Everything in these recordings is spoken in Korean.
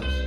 todos.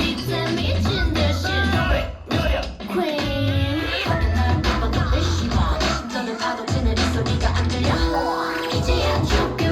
이제 미친 듯이 Queen 파도 소리가 안 들려 이제야 죽.